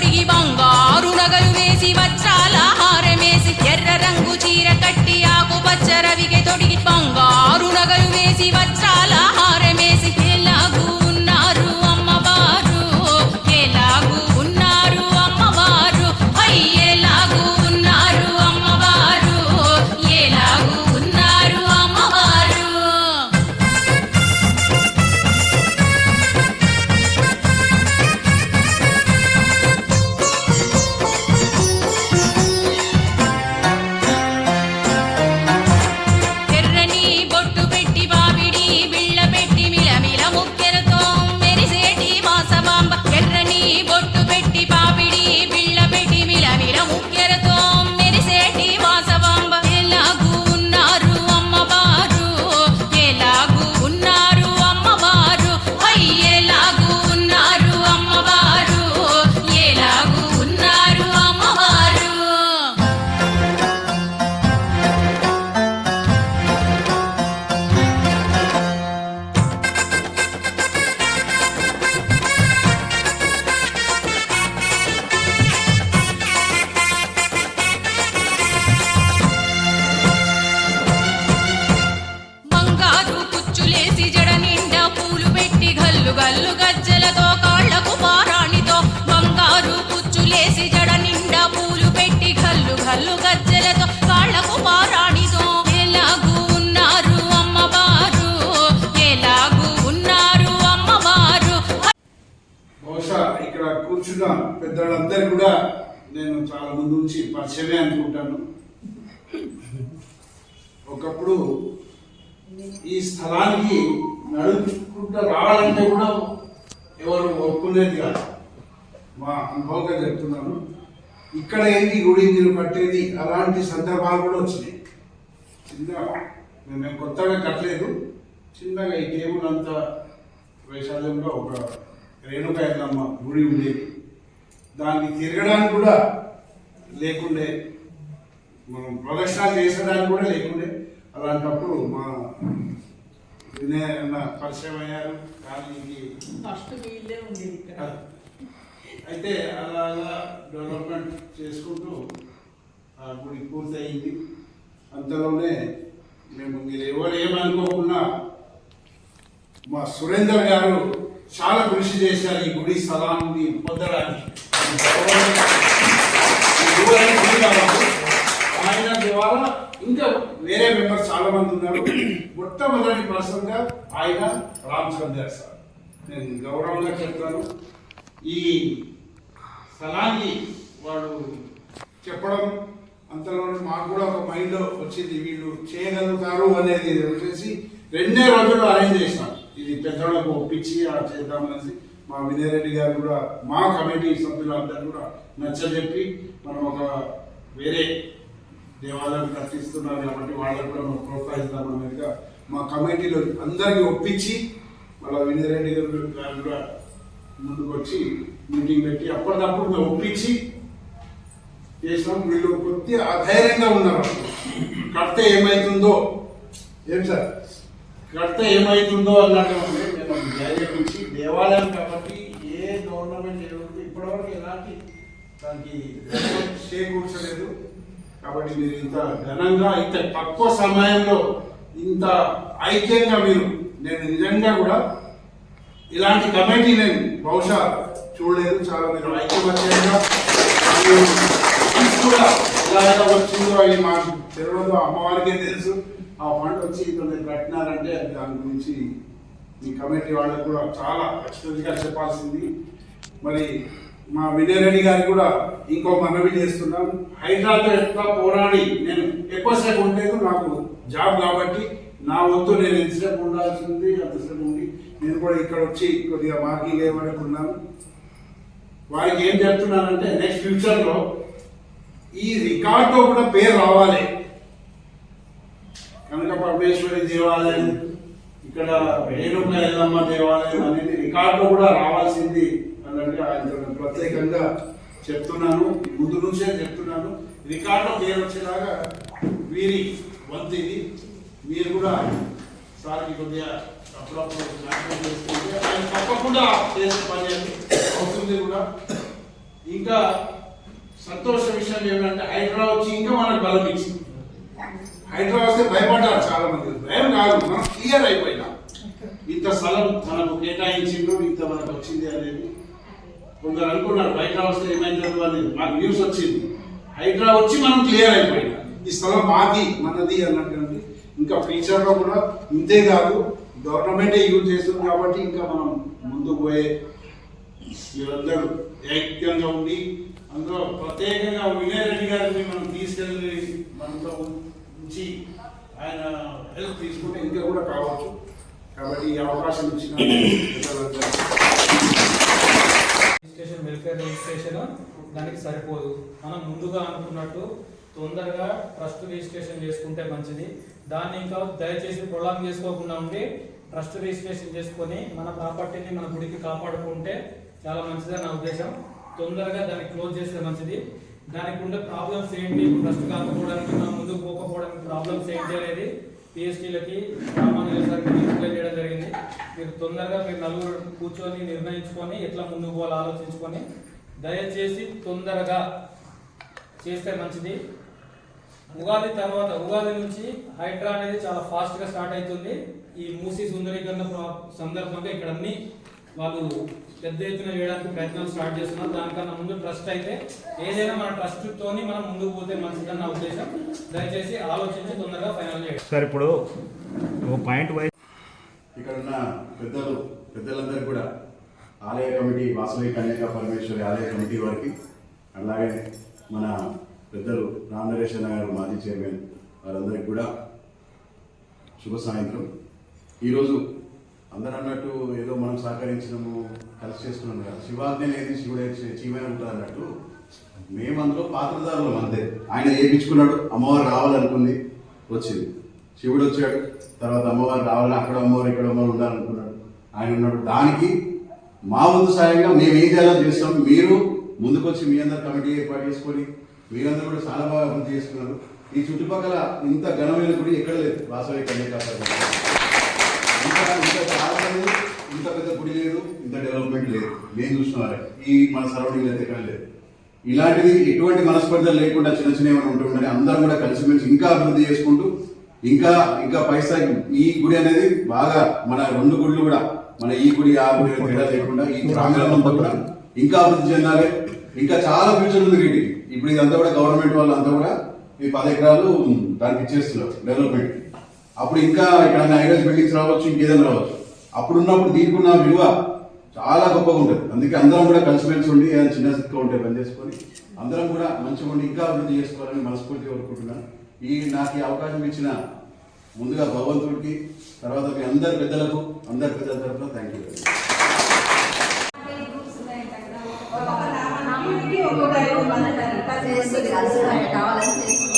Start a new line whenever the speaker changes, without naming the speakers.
ಹುಡುಗಿ ಬಾ పెద్దవాళ్ళందరూ కూడా నేను చాలా ముందు నుంచి పరిచయమే అనుకుంటాను. ఒకప్పుడు ఈ స్థలానికి నడుచుకుంటూ రావాలంటే కూడా ఎవరు ఒప్పుకునేది కాదు. మా అనుభవంగా చెప్తున్నాను. ఇక్కడ ఏంటి గుడి నేను కట్టేది? అలాంటి సందర్భాలు కూడా వచ్చినాయి. చిన్నగా మేము కొత్తగా కట్టలేదు. చిన్నగా ఈ టేబుల్ అంతా వైశాల్యంలో ఒక రేణుక గుడి ఉండేది. దాన్ని తిరగడానికి కూడా లేకుండే మనం ప్రదర్శనలు చేసేదానికి కూడా లేకుండే. అలాంటప్పుడు మా వినయ అన్న పరిచయం అయ్యారు. కానీ అయితే అలా అలా డెవలప్మెంట్ చేసుకుంటూ ఆ గుడి పూర్తయింది. అంతలోనే మేము మీరు ఎవరు ఏమనుకోకుండా మా సురేందర్ గారు చాలా కృషి చేశారు ఈ గుడి స్థలాన్ని పొందడానికి. గౌరవం. ఆయన ద్వారా ఇంకా వేరే మెంబర్స్ చాలా మంది ఉన్నారు. మొట్టమొదటి పర్సన్గా ఆయన రామచంద్ర సార్. నేను గౌరవంగా చెప్తాను. ఈ స్థలాన్ని వాడు చెప్పడం అంతలోనే మాకు కూడా ఒక మైండ్లో వచ్చింది. వీళ్ళు చేయగలుగుతారు అనేది వచ్చేసి రెండే రోజుల్లో అరేంజ్ చేశారు. ఇది పెద్దవాళ్ళకు ఒప్పించి అలా చేద్దామనేసి మా వినయరెడ్డి గారు కూడా మా కమిటీ సభ్యులందరూ కూడా నచ్చజెప్పి మనం ఒక వేరే దేవాలయం కట్టిస్తున్నారు కాబట్టి వాళ్ళకు కూడా మనం ప్రోత్సహిద్దాం మా కమిటీలో అందరికీ ఒప్పించి మళ్ళీ వినయరెడ్డి గారు గారు కూడా ముందుకు వచ్చి మీటింగ్ పెట్టి అప్పటికప్పుడు మేము ఒప్పించి చేసినాం. వీళ్ళు కొద్దిగా అధైర్యంగా ఉన్నారు. కడితే ఏమవుతుందో ఏం సార్? కడితే ఏమవుతుందో అన్నట్టు మేము అది ధైర్యం ఇచ్చి దేవాలయం కాబట్టి ఏ గవర్నమెంట్ ఏముంది ఇప్పటివరకు ఎలాంటి దానికి చేకూర్చలేదు. కాబట్టి మీరు ఇంత ఘనంగా ఇంత తక్కువ సమయంలో ఇంత ఐక్యంగా మీరు నేను నిజంగా కూడా ఇలాంటి కమిటీ నేను బహుశా చూడలేదు. చాలా మీరు ఐక్యమత్యంగా కూడా ఎలా ఎలా వచ్చిందో అవి మాకు తెలియదు. అమ్మవారికే తెలుసు. ఆ ఫండ్ వచ్చి ఇక్కడ మీరు కట్టినారంటే అది దాని గురించి మీ కమిటీ వాళ్ళకు కూడా చాలా ఎక్స్ప్రెస్గా చెప్పాల్సింది. మరి మా వినయరెడ్డి గారికి కూడా ఇంకో మనవి చేస్తున్నాం. హైదరాబాద్ ఎట్లా పోరాడి నేను ఎక్కువసేపు ఉండేది నాకు జాబ్ కాబట్టి నా వంతు నేను ఎంతసేపు ఉండాల్సింది అంతసేపు ఉండి నేను కూడా ఇక్కడ వచ్చి కొద్దిగా మార్కింగ్ ఇవ్వబడుకున్నాను వారికి ఏం చెప్తున్నానంటే నెక్స్ట్ ఫ్యూచర్లో ఈ రికార్డులో కూడా పేరు రావాలి. కనుక పరమేశ్వరి దేవాలయం ఇక్కడ రేణుక ఎల్లమ్మ దేవాలయం అనేది రికార్డులో కూడా రావాల్సింది అన్నట్టుగా ఆయన ప్రత్యేకంగా చెప్తున్నాను. ముందు నుంచే చెప్తున్నాను. రికార్డులో పేరు వచ్చేలాగా వీరి వంతు ఇది. మీరు కూడా సార్కి కొద్దిగా అప్పుడప్పుడు జ్ఞాపకం చేసుకుంటే ఆయన తప్పకుండా చేసే పని అవుతుంది కూడా. ఇంకా సంతోష విషయం ఏమంటే హైదరాబాద్ వచ్చి ఇంకా మనకు బలం ఇచ్చింది. వస్తే భయపడ్డారు చాలా మంది భయం కాదు మనం క్లియర్ అయిపోయినా. ఇంత స్థలం మనకు కేటాయించిండు ఇంత మనకు వచ్చింది అనేది కొందరు అనుకున్నారు. వస్తే ఏమైంది అనేది మాకు న్యూస్ వచ్చింది. హైడ్రా వచ్చి మనం క్లియర్ అయిపోయినా. ఈ స్థలం మాది మనది అన్నటువంటి ఇంకా ఫ్యూచర్లో కూడా ఇంతే కాదు. గవర్నమెంటే యూజ్ చేస్తుంది కాబట్టి ఇంకా మనం ముందుకు పోయే మీరందరూ ఐక్యంగా ఉండి అందులో ప్రత్యేకంగా వినయ్ రెడ్డి గారిని మనం తీసుకెళ్ళి మనతో నుంచి ఆయన హెల్ప్ తీసుకుంటే ఇంకా కూడా కావచ్చు. కాబట్టి ఈ అవకాశం ఇచ్చిన
రిజిస్ట్రేషన్ వెల్ఫేర్ రిజిస్ట్రేషన్ దానికి సరిపోదు. మనం ముందుగా అనుకున్నట్టు తొందరగా ట్రస్ట్ రిజిస్ట్రేషన్ చేసుకుంటే మంచిది. దాన్ని ఇంకా దయచేసి ప్రొలాంగ్ చేసుకోకుండా ఉండి ట్రస్ట్ రిజిస్ట్రేషన్ చేసుకొని మన ప్రాపర్టీని మన గుడికి కాపాడుకుంటే చాలా మంచిదని నా ఉద్దేశం. తొందరగా దాన్ని క్లోజ్ చేస్తే మంచిది. దానికి ఉండే ప్రాబ్లమ్స్ ఏంటి? ట్రస్ట్ కాకపోవడానికి మనం ముందుకు పోకపోవడానికి ప్రాబ్లమ్స్ ఏంటి అనేది పిఎస్టీలకి రామానుజ సార్కి ఎక్స్ప్లెయిన్ చేయడం జరిగింది. మీరు తొందరగా మీరు నలుగురు కూర్చొని నిర్ణయించుకొని ఎట్లా ముందుకు పోవాలో ఆలోచించుకొని దయచేసి తొందరగా చేస్తే మంచిది. ఉగాది తర్వాత ఉగాది నుంచి హైడ్రా అనేది చాలా ఫాస్ట్గా స్టార్ట్ అవుతుంది. ఈ మూసీ సుందరీకరణ సందర్భంగా ఇక్కడ అన్ని వాళ్ళు పెద్ద ఎత్తున వేయడానికి ప్రయత్నాలు స్టార్ట్ చేస్తున్నారు దానికన్నా ముందు ట్రస్ట్ అయితే ఏదైనా మన ట్రస్ట్ తోని మనం ముందుకు పోతే మంచిదని నా ఉద్దేశం. దయచేసి ఆలోచించి తొందరగా ఫైనల్ చేయండి.
సార్ ఇప్పుడు ఓ పాయింట్ వైజ్
ఇక్కడ ఉన్న పెద్దలు పెద్దలందరికీ కూడా ఆలయ కమిటీ వాసవి కన్యకా పరమేశ్వరి ఆలయ కమిటీ వారికి అలాగే మన పెద్దలు రామనరేష్ అన్న గారు మాజీ చైర్మన్ వారందరికీ కూడా శుభ సాయంత్రం. ఈరోజు అందరూ అన్నట్టు ఏదో మనం సహకరించినాము కలిసి చేసుకున్నాం కదా. శివాజ్ఞ అనేది శివుడే చీమైన ఉంటుంది అన్నట్టు మేము అందులో పాత్రదారులం అంతే. ఆయన ఏపించుకున్నాడు అమ్మవారు రావాలనుకుంది వచ్చింది. శివుడు వచ్చాడు తర్వాత అమ్మవారు రావాలి అక్కడ అమ్మవారు ఇక్కడ అమ్మవారు ఉండాలనుకున్నాడు. ఆయన ఉన్నాడు. దానికి మా ముందు సాయంగా మేము ఏం చేయాలో చేస్తాం మీరు ముందుకొచ్చి మీ అందరు కమిటీ ఏర్పాటు చేసుకొని మీరందరూ కూడా చాలా బాగా అభివృద్ధి చేసుకున్నారు. ఈ చుట్టుపక్కల ఇంత ఘనమైన గుడి ఎక్కడ లేదు. వాసవి కన్యకా ఇంత చాలా ఇంత పెద్ద గుడి లేదు ఇంత డెవలప్మెంట్ లేదు నేను చూసిన ఈ మన సరౌండింగ్ అయితే ఎక్కడ లేదు ఇలాంటిది ఎటువంటి మనస్పర్ధలు లేకుండా చిన్న చిన్న ఏమైనా ఉంటుందని అందరం కూడా కలిసిమెలిసి ఇంకా అభివృద్ధి చేసుకుంటూ ఇంకా ఇంకా పైసా ఈ గుడి అనేది బాగా మన రెండు గుళ్ళు కూడా మన ఈ గుడి ఆ గుడి తేడా లేకుండా ఈ గ్రామాలంతా కూడా ఇంకా అభివృద్ధి చెందాలి ఇంకా చాలా ఫ్యూచర్ ఉంది వీటికి ఇప్పుడు ఇదంతా కూడా గవర్నమెంట్ వాళ్ళు అంతా కూడా ఈ పది ఎకరాలు దానికి ఇచ్చేస్తున్నారు డెవలప్మెంట్ అప్పుడు ఇంకా ఇక్కడ హైవేస్ బిల్డింగ్స్ రావచ్చు ఇంకేదైనా రావచ్చు. అప్పుడు ఉన్నప్పుడు దీనికి ఉన్న విలువ చాలా గొప్పగా ఉంటుంది. అందుకే అందరం కూడా కలిసిమెలిసి ఉండి ఏదైనా చిన్న స్థితిలో ఉంటే పని చేసుకొని అందరం కూడా మంచిగా ఉండి ఇంకా అభివృద్ధి చేసుకోవాలని మనస్ఫూర్తి కోరుకుంటున్నాను. ఈ నాకు ఈ అవకాశం ఇచ్చిన ముందుగా భగవంతుడికి తర్వాత మీ అందరి పెద్దలకు అందరి పెద్దల తరఫున థ్యాంక్ యూ
కావాలని